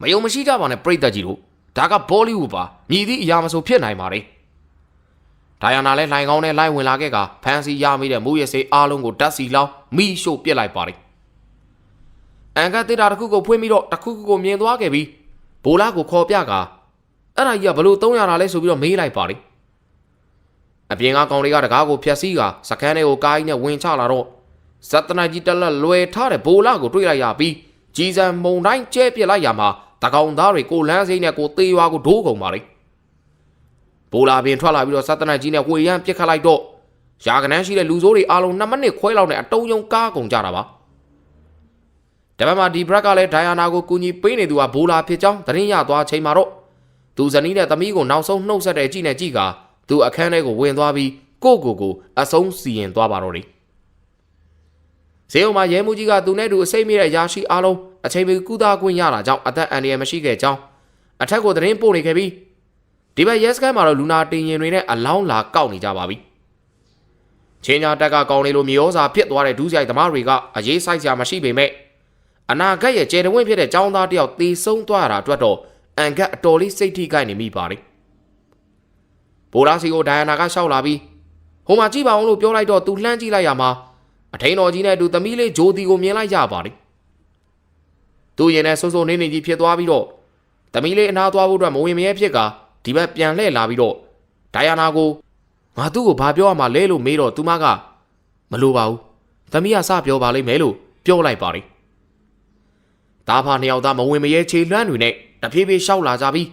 မယုံမရှိကြပါနဲ့ပြိတ္တကြီးတို့ဒါကဘောလိဝုဒ်ပါမြည်သည့်အရာမဆိုဖြစ်နိုင်ပါတယ်ဒိုင်ယာနာလည်းလှိုင်ကောင်းနဲ့လိုက်ဝင်လာခဲ့ကဖန်စီရမိတဲ့မူရစေးအားလုံးကိုဓာတ်စီလောင်းမိရှို့ပစ်လိုက်ပါတယ်အန်ကတေတာတစ်ခုကိုဖွင့်ပြီးတော့တစ်ခုခုကိုမြင်သွားခဲ့ပြီးဘိုလာကိုခေါ်ပြက အဲ့ဒါကြီးကဘလို့300တာလဲဆိုပြီးတော့မေးလိုက်ပါတယ်အပြင်ကကောင်တွေကတကားကိုဖျက်ဆီးကစကန်းတွေကိုကားကြီးနဲ့ဝင်ချလာတော့ဇက်တနာကြီးတက်လက်လွယ်ထားတဲ့ဘိုလာကိုတွေ့လိုက်ရပြီးကြီးစံမုံတိုင်းကျဲပစ်လိုက်ရမှာတကောင်သားတွေကိုလန်းစိမ့်နဲ့ကိုသေးရွာကိုဒိုးကုန်ပါလေဘိုလာပင်ထွက်လာပြီးတော့ဇက်တနာကြီးနဲ့ဝေရန်ပစ်ခတ်လိုက်တော့ရာကနန်းရှိတဲ့လူစိုးတွေအားလုံး2မိနစ်ခွဲလောက်နဲ့အတုံးယုံကားကုန်ကြတာပါတပတ်မှာဒီဘရက်ကလည်းဒိုင်ယာနာကိုကူညီပေးနေသူကဘိုလာဖြစ်ကြောင်းသတင်းရသွားချိန်မှာတော့ သူဇနီးနဲ့သမီးကိုနောက်ဆုံးနှုတ်ဆက်တဲ့ကြည့်နဲ့ကြည့်ကသူအခန်းထဲကိုဝင်သွားပြီးကိုကိုကိုအဆုံးစီရင်သွားပါတော့တယ်ဈေးုံမှာရဲမှုကြီးကသူနဲ့တူအစိမ့်မိတဲ့ရာရှိအားလုံးအချိန်မီကုသခွင့်ရတာကြောင့်အသက်အန္တရာယ်မရှိခဲ့ကြောင်းအထက်ကိုသတင်းပို့နေခဲ့ပြီးဒီဘက်ရဲစခန်းမှာတော့လူနာတင်ရင်တွေနဲ့အလောင်းလာကောက်နေကြပါပြီချင်းညာတက်ကကောင်းနေလို့မြေဩဇာဖြစ်သွားတဲ့ဒူးဆိုင်သမားတွေကအရေးဆိုင်စရာမရှိပေမဲ့အနာဂတ်ရဲ့ကျေတဝင်းဖြစ်တဲ့ចောင်းသားတယောက်သေဆုံးသွားတာအတွက်တော့ အန်ကတ်အတော်လေးစိတ်ထိခိုက်နေမိပါတယ်ဘိုးလာစီကိုဒိုင်ယာနာကရှောက်လာပြီးဟိုမှာကြည့်ပါအောင်လို့ပြောလိုက်တော့သူလှမ်းကြည့်လိုက်ရမှာအထိန်တော်ကြီးနဲ့အတူသမီးလေးဂျိုတီကိုမြင်လိုက်ရပါတယ်သူရင်နဲ့ဆိုးဆိုးနေနေကြီးဖြစ်သွားပြီးတော့သမီးလေးအနာသွားဖို့အတွက်မဝင်မရဲဖြစ်ကဒီဘက်ပြန်လှည့်လာပြီးတော့ဒိုင်ယာနာကိုငါသူ့ကိုဘာပြောရမှာလဲလို့မေးတော့သူမကမလိုပါဘူးသမီးကစပြောပါလိမ့်မယ်လို့ပြောလိုက်ပါတယ်ဒါဖာနှစ်ယောက်သားမဝင်မရဲခြေလွှမ်းတွေနဲ့ တဖြည်းဖြည်းရှောက်လာကြပြီး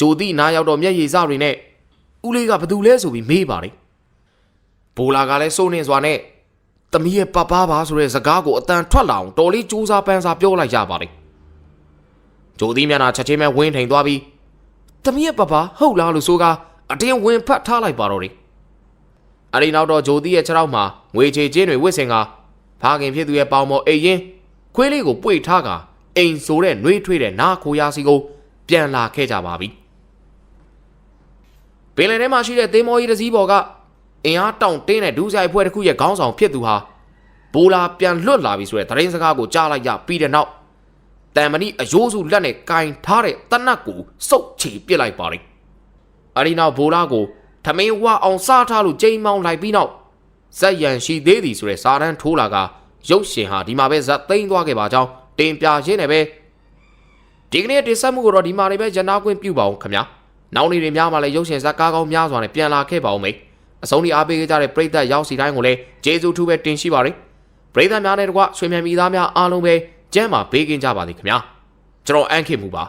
ဂျိုတိနားရောက်တော့မျက်ရည်စတွေနဲ့ဦးလေးကဘသူလဲဆိုပြီးမေးပါတယ်ဘိုလာကလည်းစိုးနေစွာနဲ့တမီးရဲ့ပပပါဆိုတဲ့စကားကိုအတန်ထွက်လာအောင်တော်လေးစူးစားပန်းစားပြောလိုက်ကြပါတယ်ဂျိုတိမျက်နှာချက်ချင်းပဲဝင်းထိန်သွားပြီးတမီးရဲ့ပပဟုတ်လားလို့ဆိုကအတင်းဝင်ဖတ်ထားလိုက်ပါတော့တယ်အဒီနောက်တော့ဂျိုတိရဲ့ခြေထောက်မှာငွေချေချင်းတွေဝစ်စင်ကဖာခင်ဖြစ်သူရဲ့ပေါင်မော်အိတ်ရင်ခွေးလေးကိုပွေထားက အိမ်ဆိုတဲ့နှွေးထွေးတဲ့နားခိုရာစီကိုပြန်လာခဲ့ကြပါပြီပင်လယ်ထဲမှာရှိတဲ့သင်းမောကြီးတစ်စီးပေါ်ကအင်အားတောင့်တင်းတဲ့ဒူးဆိုင်ဖွဲ့တစ်ခုရဲ့ခေါင်းဆောင်ဖြစ်သူဟာဘိုလာပြန်လွတ်လာပြီဆိုတဲ့သတင်းစကားကိုကြားလိုက်ရပြီးတဲ့နောက်တန်မဏိအယိုးစုလက်နဲ့ကင်ထားတဲ့တနတ်ကိုစုပ်ချေပစ်လိုက်ပါလိမ့်အဒီနောက်ဘိုလာကိုထမင်းဝအောင်စားထားလို့ကြိမ်မောင်းလိုက်ပြီးနောက်ဇက်ရန်ရှိသေးသည်ဆိုတဲ့စာတန်းထိုးလာကရုပ်ရှင်ဟာဒီမှာပဲဇက်သိမ်းသွားခဲ့ပါကြောင်း တင်ပြရင်းနဲ့ပဲဒီကနေ့တင်ဆက်မှုကိုတော့ဒီမှာနေပဲရနာခွင့်ပြုပါအောင်ခင်ဗျာနောက်နေ့တွေများမှလည်းရုပ်ရှင်ဇက်ကားကောင်းများစွာနဲ့ပြန်လာခဲ့ပါအောင်မေအဆုံးဒီအားပေးကြတဲ့ပရိသတ်ရောက်စီတိုင်းကိုလည်းကျေးဇူးထူးပဲတင်ရှိပါရယ်ပရိသတ်များနဲ့တကွဆွေမြန်မိသားများအားလုံးပဲကျမ်းမာပေးကင်းကြပါသည်ခင်ဗျာကျွန်တော်အန်ခင်မူပါ